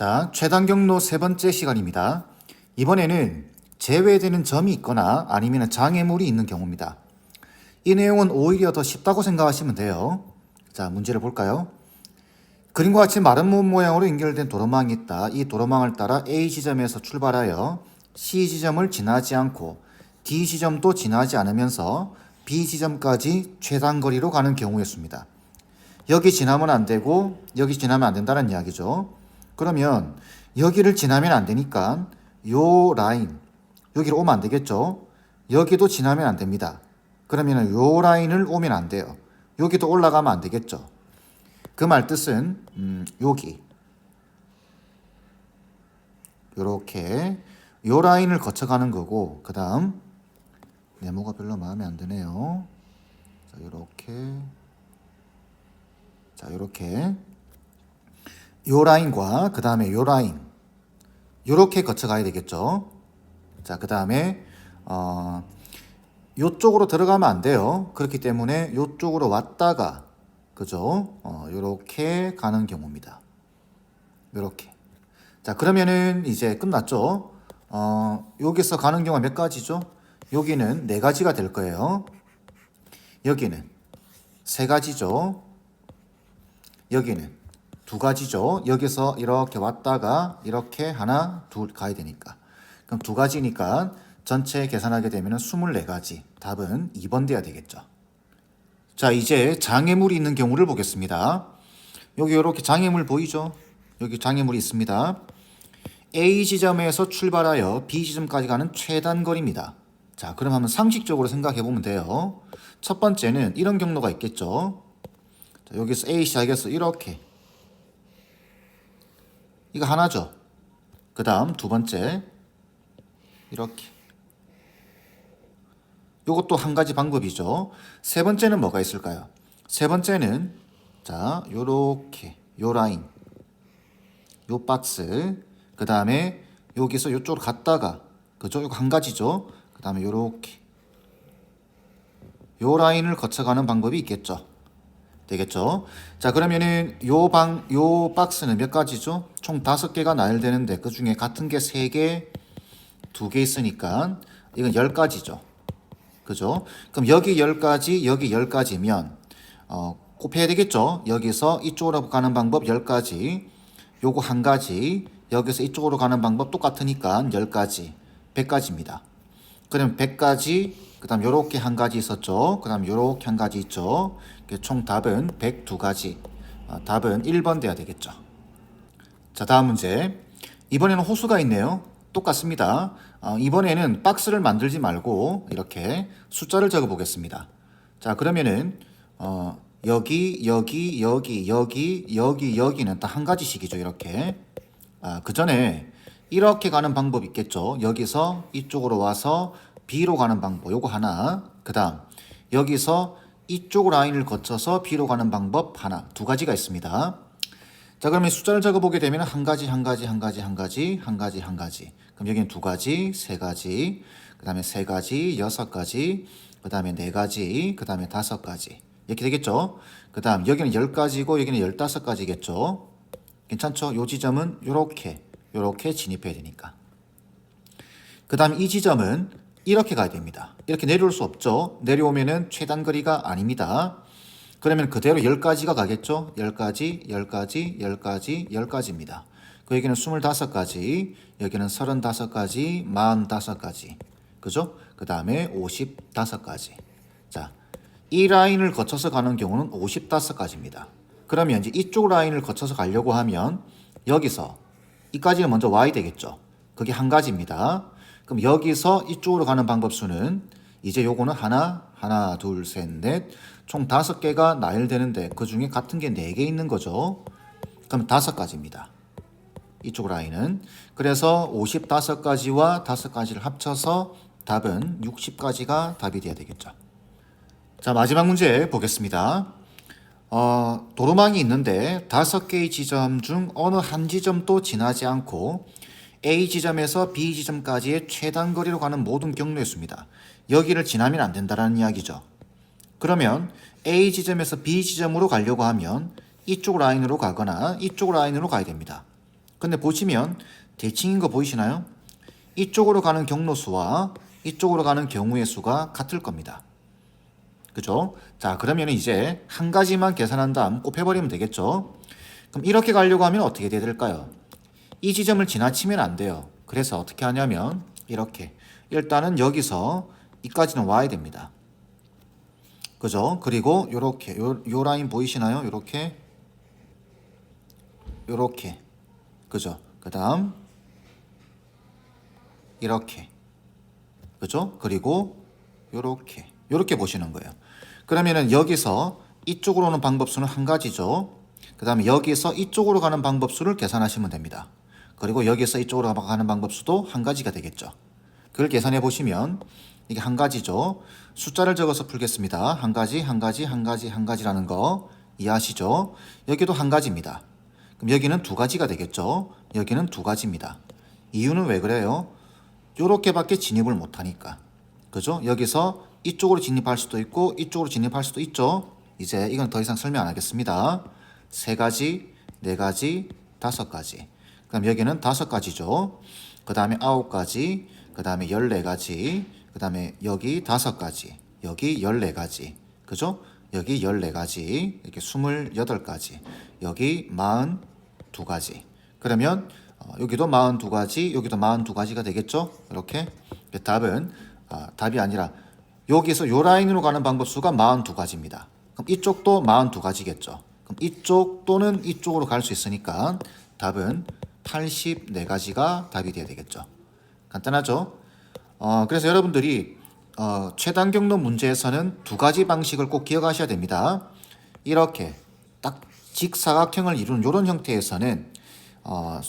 자, 최단 경로 세 번째 시간입니다. 이번에는 제외되는 점이 있거나 아니면 장애물이 있는 경우입니다. 이 내용은 오히려 더 쉽다고 생각하시면 돼요. 자, 문제를 볼까요? 그림과 같이 마른 몸 모양으로 연결된 도로망이 있다. 이 도로망을 따라 A 지점에서 출발하여 C 지점을 지나지 않고 D 지점도 지나지 않으면서 B 지점까지 최단 거리로 가는 경우였습니다. 여기 지나면 안 되고 여기 지나면 안 된다는 이야기죠. 그러면 여기를 지나면 안 되니까 요 라인 여기로 오면 안 되겠죠. 여기도 지나면 안 됩니다. 그러면 요 라인을 오면 안 돼요. 여기도 올라가면 안 되겠죠. 그 말 뜻은 음, 여기 요렇게 요 라인을 거쳐가는 거고 그 다음 네모가 별로 마음에 안 드네요. 자 요렇게 자 요렇게 요 라인과 그 다음에 요 라인 요렇게 거쳐가야 되겠죠. 자 그 다음에 어 요쪽으로 들어가면 안 돼요. 그렇기 때문에 요쪽으로 왔다가 그죠? 어, 요렇게 가는 경우입니다. 요렇게. 자, 그러면은 이제 끝났죠? 어, 여기서 가는 경우가 몇 가지죠? 여기는 네 가지가 될 거예요. 여기는 세 가지죠. 여기는 두 가지죠. 여기서 이렇게 왔다가 이렇게 하나, 둘 가야 되니까. 그럼 두 가지니까 전체 계산하게 되면 24가지. 답은 2번 돼야 되겠죠. 자, 이제 장애물이 있는 경우를 보겠습니다. 여기 이렇게 장애물 보이죠? 여기 장애물이 있습니다. A 지점에서 출발하여 B 지점까지 가는 최단 거리입니다. 자, 그럼 한번 상식적으로 생각해 보면 돼요. 첫 번째는 이런 경로가 있겠죠. 자, 여기서 A 시작해서 이렇게. 이거 하나죠. 그 다음 두 번째. 이렇게. 요것도 한 가지 방법이죠. 세 번째는 뭐가 있을까요? 세 번째는 자, 요렇게 요 라인 요 박스 그 다음에 여기서 요쪽으로 갔다가 그죠? 요거 한 가지죠. 그 다음에 요렇게 요 라인을 거쳐가는 방법이 있겠죠. 되겠죠? 자, 그러면은 요 방, 요 박스는 몇 가지죠? 총 다섯 개가 나열되는데 그 중에 같은 게 세 개, 두 개 있으니까 이건 열 가지죠. 그죠? 그럼 여기 열 가지, 여기 열 가지면 어, 곱해야 되겠죠? 여기서 이쪽으로 가는 방법 열 가지, 요거 한 가지, 여기서 이쪽으로 가는 방법 똑같으니까 열 가지, 백 가지입니다. 그럼 백 가지, 그 다음 요렇게 한 가지 있었죠? 그 다음 요렇게 한 가지 있죠? 총 답은 102가지. 어, 답은 1번 돼야 되겠죠. 자, 다음 문제. 이번에는 호수가 있네요. 똑같습니다. 어, 이번에는 박스를 만들지 말고 이렇게 숫자를 적어 보겠습니다. 자, 그러면은 어, 여기, 여기, 여기, 여기, 여기, 여기는 딱한 가지씩이죠. 이렇게. 아, 그 전에 이렇게 가는 방법 있겠죠. 여기서 이쪽으로 와서 B로 가는 방법. 요거 하나. 그 다음 여기서 이쪽 라인을 거쳐서 B로 가는 방법 하나. 두 가지가 있습니다. 자, 그러면 숫자를 적어보게 되면 한 가지, 한 가지, 한 가지, 한 가지, 한 가지, 한 가지. 그럼 여기는 두 가지, 세 가지, 그 다음에 세 가지, 여섯 가지, 그 다음에 네 가지, 그 다음에 다섯 가지. 이렇게 되겠죠? 그 다음 여기는 열 가지고 여기는 열다섯 가지겠죠? 괜찮죠? 요 지점은 요렇게, 요렇게 진입해야 되니까. 그 다음 이 지점은 이렇게 가야 됩니다. 이렇게 내려올 수 없죠? 내려오면은 최단 거리가 아닙니다. 그러면 그대로 10가지가 가겠죠? 10가지, 10가지, 10가지, 10가지입니다. 그 여기는 25가지, 여기는 35가지, 45가지. 그죠? 그 다음에 55가지. 자, 이 라인을 거쳐서 가는 경우는 55가지입니다. 그러면 이제 이쪽 라인을 거쳐서 가려고 하면 여기서 이까지는 먼저 와야 되겠죠? 그게 한 가지입니다. 그럼 여기서 이쪽으로 가는 방법 수는 이제 요거는 하나, 하나, 둘, 셋, 넷, 총 다섯 개가 나열되는데 그 중에 같은 게 네 개 있는 거죠. 그럼 다섯 가지입니다. 이쪽 라인은. 그래서 55가지와 다섯 가지를 합쳐서 답은 60가지가 답이 돼야 되겠죠. 자, 마지막 문제 보겠습니다. 어, 도로망이 있는데 다섯 개의 지점 중 어느 한 지점도 지나지 않고 A 지점에서 B 지점까지의 최단 거리로 가는 모든 경로였습니다. 여기를 지나면 안 된다라는 이야기죠. 그러면 A 지점에서 B 지점으로 가려고 하면 이쪽 라인으로 가거나 이쪽 라인으로 가야 됩니다. 근데 보시면 대칭인 거 보이시나요? 이쪽으로 가는 경로 수와 이쪽으로 가는 경우의 수가 같을 겁니다. 그죠? 자, 그러면 이제 한 가지만 계산한 다음 곱해버리면 되겠죠? 그럼 이렇게 가려고 하면 어떻게 돼야 될까요? 이 지점을 지나치면 안 돼요. 그래서 어떻게 하냐면 이렇게 일단은 여기서 이까지는 와야 됩니다. 그죠? 그리고 요렇게 요, 요 라인 보이시나요? 요렇게 요렇게 그죠? 그 다음 이렇게 그죠? 그리고 요렇게 요렇게 보시는 거예요. 그러면은 여기서 이쪽으로 오는 방법수는 한 가지죠. 그 다음에 여기서 이쪽으로 가는 방법수를 계산하시면 됩니다. 그리고 여기서 이쪽으로 가는 방법수도 한 가지가 되겠죠. 그걸 계산해 보시면 이게 한 가지죠. 숫자를 적어서 풀겠습니다. 한 가지, 한 가지, 한 가지, 한 가지라는 거 이해하시죠? 여기도 한 가지입니다. 그럼 여기는 두 가지가 되겠죠. 여기는 두 가지입니다. 이유는 왜 그래요? 요렇게밖에 진입을 못 하니까. 그죠? 여기서 이쪽으로 진입할 수도 있고 이쪽으로 진입할 수도 있죠. 이제 이건 더 이상 설명 안 하겠습니다. 세 가지, 네 가지, 다섯 가지. 그럼 여기는 다섯 가지죠. 그 다음에 아홉 가지, 그 다음에 열네 가지, 그 다음에 여기 다섯 가지, 여기 열네 가지, 그죠? 여기 열네 가지, 이렇게 스물여덟 가지, 여기 마흔 두 가지. 그러면 어, 여기도 마흔 두 가지, 여기도 마흔 두 가지가 되겠죠? 이렇게 답은 아, 답이 아니라 여기서 요 라인으로 가는 방법 수가 마흔 두 가지입니다. 그럼 이쪽도 마흔 두 가지겠죠? 그럼 이쪽 또는 이쪽으로 갈 수 있으니까 답은 84가지가 답이 돼야 되겠죠. 간단하죠? 어, 그래서 여러분들이 어, 최단 경로 문제에서는 두 가지 방식을 꼭 기억하셔야 됩니다. 이렇게 딱 직사각형을 이루는 이런 형태에서는 어,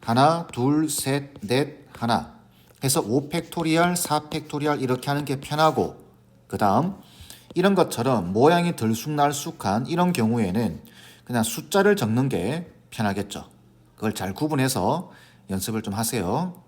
하나, 둘, 셋, 넷, 하나 해서 5팩토리얼, 4팩토리얼 이렇게 하는 게 편하고 그 다음 이런 것처럼 모양이 들쑥날쑥한 이런 경우에는 그냥 숫자를 적는 게 편하겠죠. 그걸 잘 구분해서 연습을 좀 하세요.